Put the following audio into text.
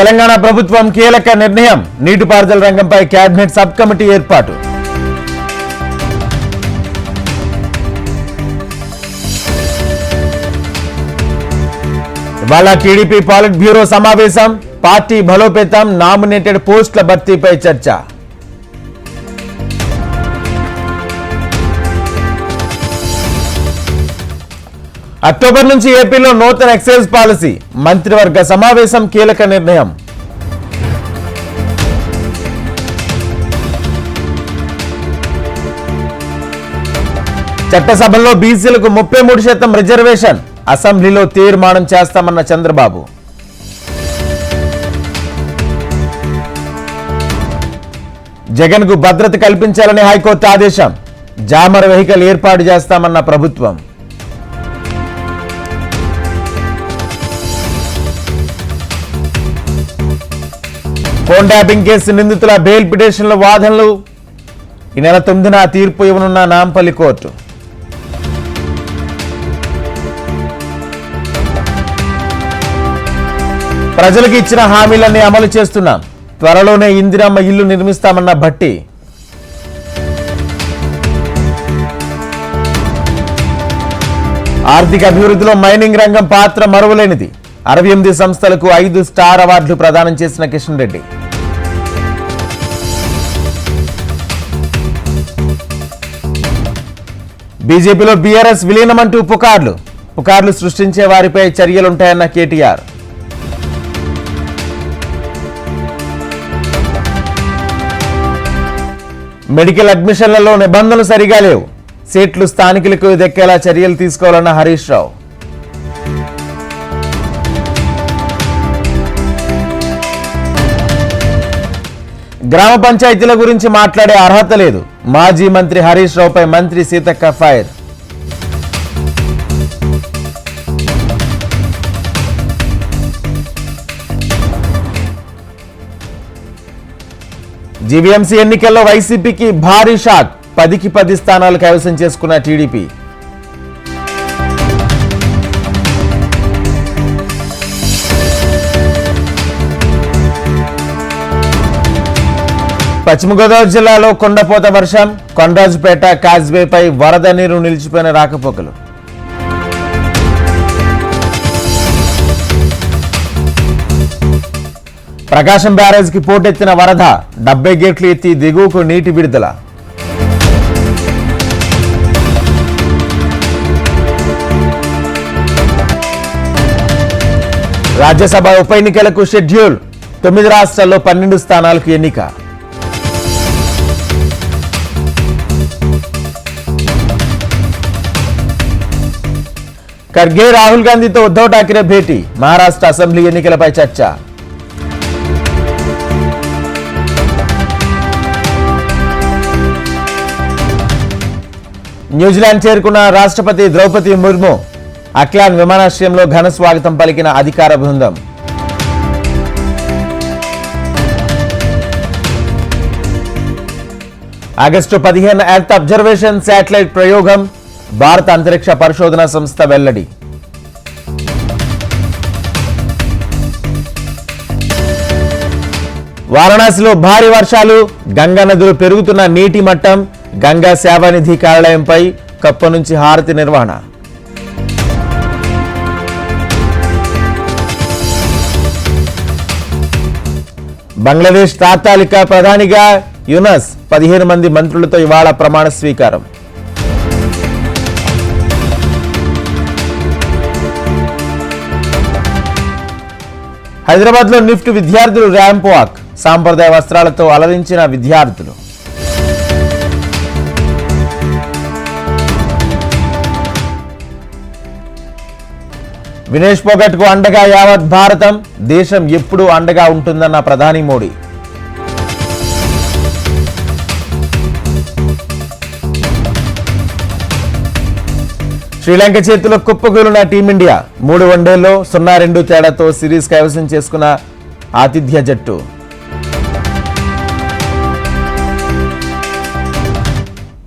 తెలంగాణ ప్రభుత్వం కీలక నిర్ణయం. నీటిపారుదల రంగంపై కేబినెట్ సబ్ కమిటీ ఏర్పాటు. ఇవాళ టీడీపీ పాలిట్ బ్యూరో సమావేశం. పార్టీ బలోపేతం నామినేటెడ్ పోస్టుల భర్తీపై చర్చ. అక్టోబర్ నుంచి ఏపీలో నూతన ఎక్సైజ్ పాలసీ మంత్రివర్గ సమావేశం కీలక నిర్ణయం. చట్టసభల్లో బీసీలకు ముప్పై మూడు శాతం రిజర్వేషన్ అసెంబ్లీలో తీర్మానం చేస్తామన్న చంద్రబాబు. జగన్కు భద్రత కల్పించాలని హైకోర్టు ఆదేశం జామర్ వెహికల్ ఏర్పాటు చేస్తామన్న ప్రభుత్వం. ఫోన్ ట్యాపింగ్ కేసు నిందితుల బెయిల్ పిటిషన్ల వాదనలు. ఈ నెల తొమ్మిదిన తీర్పు ఇవ్వనున్న నాంపల్లి కోర్టు. ప్రజలకు ఇచ్చిన హామీలన్నీ అమలు చేస్తున్నాం. త్వరలోనే ఇందిరమ్మ ఇల్లు నిర్మిస్తామన్న భట్టి. ఆర్థిక అభివృద్ధిలో మైనింగ్ రంగం పాత్ర మరువలేనిది. అరవై ఎనిమిది సంస్థలకు ఐదు స్టార్ అవార్డులు ప్రదానం చేసిన కిషన్ రెడ్డి. బీజేపీలో బీఆర్ఎస్ విలీనమంటూ పుకార్లు. పుకార్లు సృష్టించే వారిపై చర్యలుంటాయన్న కేటీఆర్. మెడికల్ అడ్మిషన్లలో నిబంధనలు సరిగా లేవు. సీట్లు స్థానికులకు దక్కేలా చర్యలు తీసుకోవాలన్న హరీష్ రావు. గ్రామ పంచాయతీల గురించి మాట్లాడే అర్హత లేదు. మాజీ మంత్రి హరీష్ రావుపై మంత్రి సీతక్క ఫైర్. జీవీఎంసీ ఎన్నికల్లో వైసీపీకి భారీ షాక్. పదికి పది స్థానాలు కైవసం చేసుకున్న టీడీపీ. పశ్చిమ గోదావరి జిల్లాలో కొండపోత వర్షం కొండరాజుపేట కాజ్వేపై వరద నీరు నిలిచిపోయిన రాకపోకలు. ప్రకాశం బ్యారేజ్కి పోటెత్తిన వరద డెబ్బై గేట్లు ఎత్తి దిగువకు నీటి విడుదల. రాజ్యసభ ఉప ఎన్నికలకు షెడ్యూల్ తొమ్మిది రాష్ట్రాల్లో పన్నెండు స్థానాలకు ఎన్నిక. ఖర్గే రాహుల్ గాంధీతో ఉద్ధవ్ ఠాక్రే భేటీ మహారాష్ట్ర అసెంబ్లీ ఎన్నికలపై చర్చ. న్యూజిలాండ్ చేరుకున్న రాష్ట్రపతి ద్రౌపది ముర్ము అక్లాన్ విమానాశ్రయంలో ఘన స్వాగతం పలికిన అధికార బృందం. ఆగస్టు పదిహేను ఎర్త్ అబ్జర్వేషన్ శాటిలైట్ ప్రయోగం భారత అంతరిక్ష పరిశోధన సంస్థ వెల్లడి. వారణాసిలో భారీ వర్షాలు గంగా నదులు పెరుగుతున్న నీటి మట్టం గంగా సేవానిధి కార్యాలయంపై కప్ప నుంచి హారతి నిర్వహణ. బంగ్లాదేశ్ తాత్కాలిక ప్రధానిగా యునస్ పదిహేను మంది మంత్రులతో ఇవాళ ప్రమాణ స్వీకారం. హైదరాబాద్లో నిఫ్ట్ విద్యార్థులు ర్యాంప్ వాక్. సాంప్రదాయ వస్త్రాలతో అలరించిన విద్యార్థులు. వినేష్ పోగట్కు అండగా యావత్ భారతం. దేశం ఎప్పుడూ అండగా ఉంటుందన్న ప్రధాని మోడీ. శ్రీలంక చేతిలో కుప్పకూలిన టీమిండియా మూడు వన్డేల్లో సున్నా రెండు తేడాతో సిరీస్ కైవసం చేసుకున్న ఆతిథ్య జట్టు.